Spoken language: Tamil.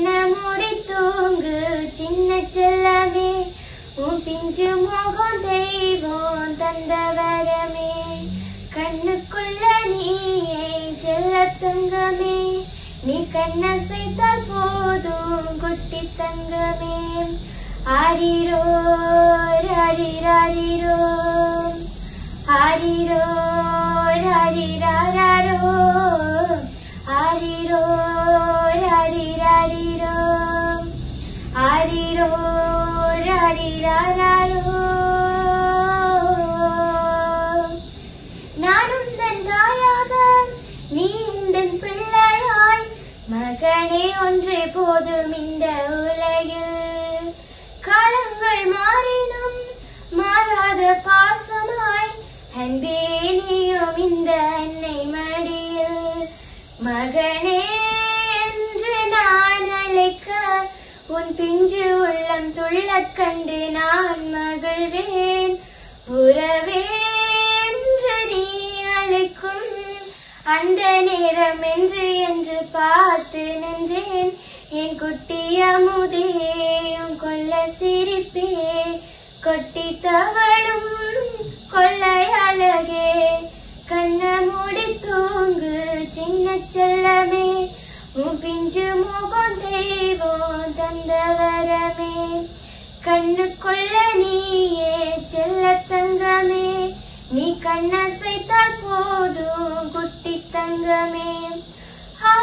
கண்ண மூடி தூங்கு சின்ன செல்லமே? உன் பிஞ்சு முகம் தெய்வம் தந்த வரமே. கண்ணுக்குள்ள நீயே செல்ல தங்கமே. நீ கண்ணசைத்தால் போதும் கொட்டி தங்கமே. ஆரிரோ ஹரிராரிரோ ஹரிரோ ஹரிராரோ ஹரிரோ ராரிராரோ நான் உந்தன் தாயாக நீ உந்தன் பிள்ளையாய். மகனே ஒன்றே போதும் இந்த உலகில். காலங்கள் மாறினும் மாறாத பாசமாய். அன்பே நீயும் இந்த அன்னை மடியில். மகனே உன் பிஞ்சு உள்ளம் துள்ளக் கண்டு நான் மகிழ்வேன். உறவே நீ அழைக்கும் அந்த நேரம் என்று என்று பார்த்து நின்றேன். என் குட்டி அமுதே உன் கொள்ள சிரிப்பே கொட்டி தவளும் கொள்ளை அழகே. கண்ண மூடி தூங்கு சின்ன செல்லமே உன் பிஞ்சு முகம் தந்த வரமே கண்ணுக்குள்ள நீயே செல்ல தங்கமே நீ கண்ணசைத்தால் போதும் குட்டி தங்கமே ஆ